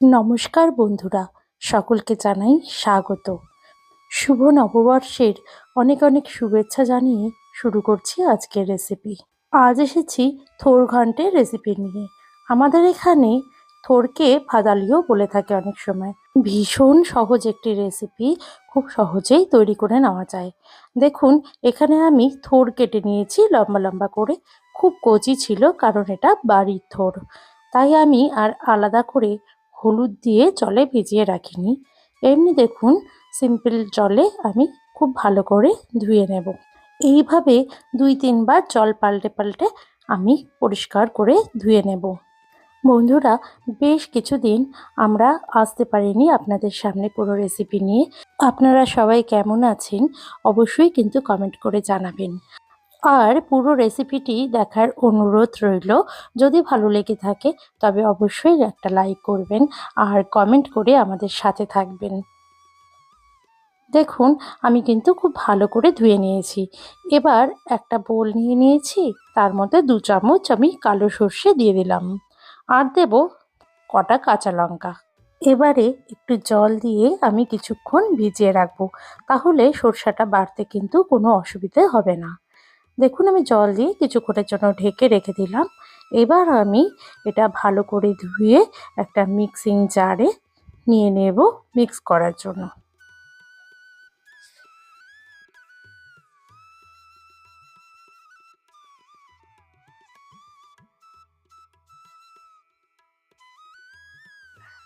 নমস্কার বন্ধুরা, সকলকে জানাই স্বাগত। শুভ নববর্ষের অনেক অনেক শুভেচ্ছা জানিয়ে শুরু করছি আজকের রেসিপি আজ এসেছি থোর ঘন্টের রেসিপি নিয়ে। আমাদের এখানে থোরকে ফাদালিও বলে থাকে অনেক সময়। ভীষণ সহজ একটি রেসিপি খুব সহজেই তৈরি করে নেওয়া যায়। দেখুন, এখানে আমি থোর কেটে নিয়েছি লম্বা লম্বা করে। খুব কচি ছিল কারণ এটা বাড়ির থোর। তাই আমি আর আলাদা করে হলুদ দিয়ে জলে ভিজিয়ে রাখিনি। এমনি দেখুন, সিম্পল জলে আমি খুব ভালো করে ধুয়ে নেব। এইভাবে দুই তিনবার জল পাল্টে পাল্টে আমি পরিষ্কার করে ধুয়ে নেব। বন্ধুরা, বেশ কিছুদিন আমরা আসতে পারিনি আপনাদের সামনে পুরো রেসিপি নিয়ে। আপনারা সবাই কেমন আছেন, অবশ্যই কিন্তু কমেন্ট করে জানাবেন। আর পুরো রেসিপিটি দেখার অনুরোধ রইল। যদি ভালো লেগে থাকে, তবে অবশ্যই একটা লাইক করবেন আর কমেন্ট করে আমাদের সাথে থাকবেন। দেখুন, আমি কিন্তু খুব ভালো করে ধুয়ে নিয়েছি। এবার একটা বোল নিয়ে নিয়েছি, তার মধ্যে দু চামচ আমি কালো সর্ষে দিয়ে দিলাম। আর দেব কটা কাঁচা লঙ্কা। এবারে একটু জল দিয়ে আমি কিছুক্ষণ ভিজিয়ে রাখব, তাহলে সর্ষাটা বাড়তে কিন্তু কোনো অসুবিধে হবে না। দেখুন, আমি জল দিয়ে কিছুক্ষণের জন্য ঢেকে রেখে দিলাম। এবার আমি এটা ভালো করে ধুয়ে একটা মিক্সিং জারে নিয়ে নেব মিক্স করার জন্য।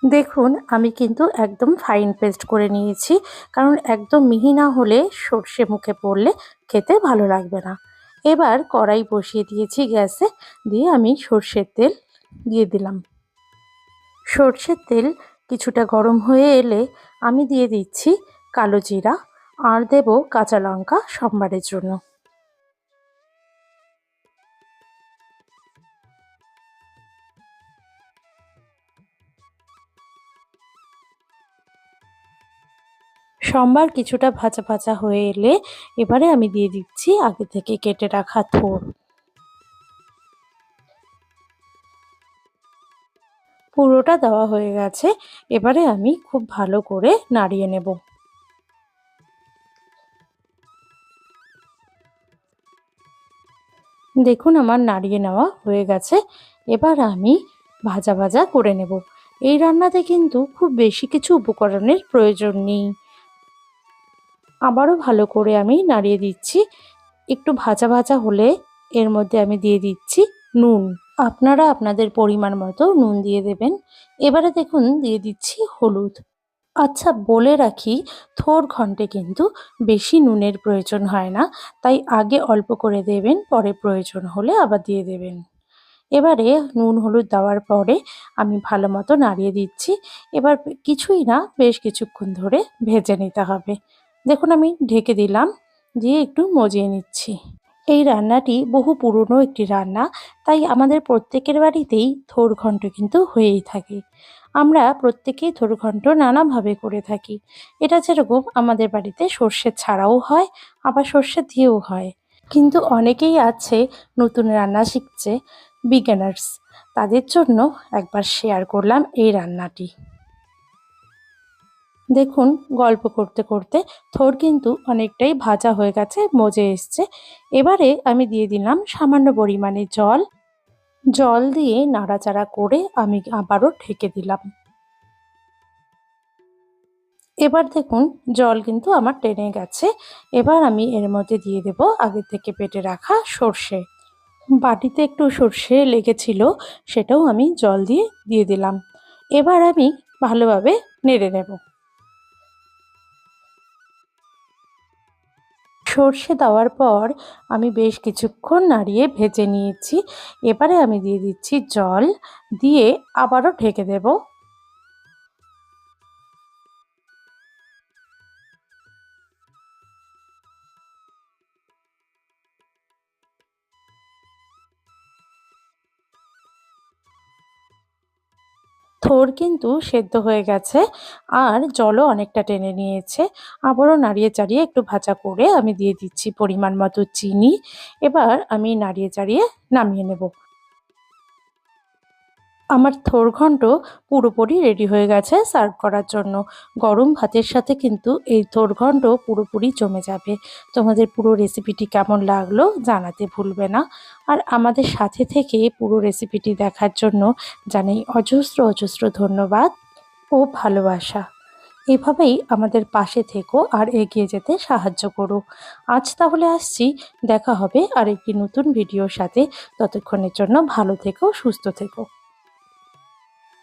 দেখুন, আমি কিন্তু একদম ফাইন পেস্ট করে নিয়েছি, কারণ একদম মিহি না হলে সর্ষে মুখে পড়লে খেতে ভালো লাগবে না। এবার কড়াই বসিয়ে দিয়েছি গ্যাসে, দিয়ে আমি সর্ষের তেল দিয়ে দিলাম। সর্ষের তেল কিছুটা গরম হয়ে এলে আমি দিয়ে দিচ্ছি কালো জিরা, আর দেব কাঁচা লঙ্কা সোমবারের জন্য। সোমবার কিছুটা ভাজা ভাজা হয়ে এলে এবারে আমি দিয়ে দিচ্ছি আগে থেকে কেটে রাখা থোর। পুরোটা দেওয়া হয়ে গেছে, এবারে আমি খুব ভালো করে নাড়িয়ে নেব। দেখুন আমার নাড়িয়ে নেওয়া হয়ে গেছে, এবার আমি ভাজা ভাজা করে নেব। এই রান্নাতে কিন্তু খুব বেশি কিছু উপকরণের প্রয়োজন নেই। আবারও ভালো করে আমি নাড়িয়ে দিচ্ছি। একটু ভাজা ভাজা হলে এর মধ্যে আমি দিয়ে দিচ্ছি নুন। আপনারা আপনাদের পরিমাণ মতো নুন দিয়ে দেবেন। এবারে দেখুন, দিয়ে দিচ্ছি হলুদ। আচ্ছা বলে রাখি, থোর ঘন্টে কিন্তু বেশি নুনের প্রয়োজন হয় না। তাই আগে অল্প করে দেবেন, পরে প্রয়োজন হলে আবার দিয়ে দেবেন। এবারে নুন হলুদ দেওয়ার পরে আমি ভালো মতো নাড়িয়ে দিচ্ছি। এবার কিছুই না, বেশ কিছুক্ষণ ধরে ভেজে নিতে হবে। দেখুন আমি ঢেকে দিলাম, দিয়ে একটু মজিয়ে নিচ্ছি। এই রান্নাটি বহু পুরনো একটি রান্না, তাই আমাদের প্রত্যেকের বাড়িতেই থোর ঘন্ট কিন্তু হয়েই থাকে। আমরা প্রত্যেকেই থোর ঘন্ট নানাভাবে করে থাকি। এটা যেরকম আমাদের বাড়িতে সর্ষে ছাড়াও হয়, আবার সর্ষে দিয়েও হয়। কিন্তু অনেকেই আছে নতুন রান্না শিখছে, বিজ্ঞানার্স। তাদের জন্য একবার শেয়ার করলাম এই রান্নাটি। দেখুন, গল্প করতে করতে থোর কিন্তু অনেকটাই ভাজা হয়ে গেছে, মজে এসছে। এবারে আমি দিয়ে দিলাম সামান্য পরিমাণে জল। জল দিয়ে নাড়াচাড়া করে আমি আবারও ঢেকে দিলাম। এবার দেখুন, জল কিন্তু আমার টেনে গেছে। এবার আমি এর মধ্যে দিয়ে দেব আগে থেকে পেটে রাখা সর্ষে। বাটিতে একটু সর্ষে লেগেছিল, সেটাও আমি জল দিয়ে দিয়ে দিলাম। এবার আমি ভালোভাবে নেড়ে নেব। সর্ষে দেওয়ার পর আমি বেশ কিছুক্ষণ নাড়িয়ে ভেজে নিয়েছি। এবারে আমি দিয়ে দিচ্ছি জল, দিয়ে আবারও ঢেকে দেবো। থোর কিন্তু সেদ্ধ হয়ে গেছে আর জলও অনেকটা টেনে নিয়েছে। আবারও নাড়িয়ে চাড়িয়ে একটু ভাজা করে আমি দিয়ে দিচ্ছি পরিমাণ মতো চিনি। এবার আমি নাড়িয়ে চাড়িয়ে নামিয়ে নেব। আমার থোরঘণ্ট পুরোপুরি রেডি হয়ে গেছে সার্ভ করার জন্য। গরম ভাতের সাথে কিন্তু এই থোরঘণ্ট পুরোপুরি জমে যাবে। তোমাদের পুরো রেসিপিটি কেমন লাগল জানাতে ভুলবে না। আর আমাদের সাথে থেকে পুরো রেসিপিটি দেখার জন্য জানাই অজস্র অজস্র ধন্যবাদ ও ভালোবাসা। এভাবেই আমাদের পাশে থেকো আর এগিয়ে যেতে সাহায্য করো। আজ তাহলে আসছি, দেখা হবে আর একটি নতুন ভিডিওর সাথে। ততক্ষণের জন্য ভালো থেকো, সুস্থ থেকো।